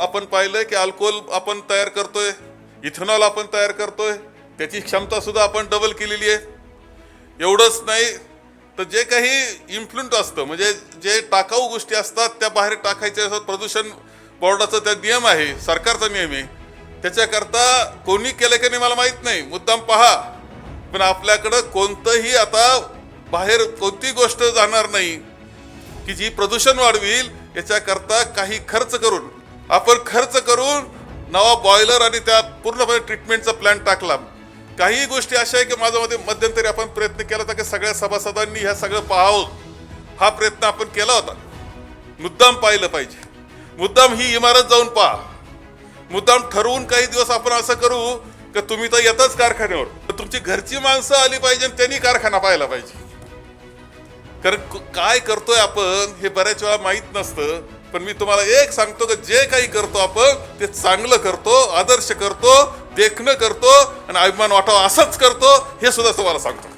आपण पाहिलंय की अल्कोहोल आपण तयार करतोय इथेनॉल आपण तयार करतोय त्याची क्षमता सुद्धा आपण डबल केलेली आहे. एवढंच नाही तर जे काही इन्फ्लुएंट असतं म्हणजे जे टाकाऊ गोष्टी असतात त्या बाहेर टाकायच्या असतात. प्रदूषण बोर्डाचा त्या नियम आहे सरकारचा नियम आहे. त्याच्याकरता कोणी केलं की नाही मला माहीत नाही. मुद्दाम पहा. पण आपल्याकडं कोणतंही आता बाहेर कोणती गोष्ट जाणार नाही की जी प्रदूषण वाढवील याच्याकरता काही खर्च करून आपण खर्च करून नवा बॉयलर आणि त्या पूर्णपणे ट्रीटमेंटचा प्लॅन टाकला. काही गोष्टी अशा आहे की माझ्या मते मध्यंतरी आपण प्रयत्न केला होता की सगळ्या सभासदांनी ह्या सगळं पाहावं. हा प्रयत्न आपण केला होता. मुद्दाम पाहिलं पाहिजे. मुद्दाम ही इमारत जाऊन पहा. मुद्दाम ठरवून काही दिवस आपण असं करू की तुम्ही तर येतच कारखान्यावर. तर तुमची घरची माणसं आली पाहिजे आणि त्यांनी कारखाना पाहायला पाहिजे. कारण काय करतोय आपण हे बऱ्याच वेळा माहीत नसतं. पण मी तुम्हाला एक सांगतो की जे काही करतो आपण ते चांगलं करतो आदर्श करतो देखणं करतो आणि अभिमान वाटावा असंच करतो हे सुद्धा तुम्हाला सांगतो.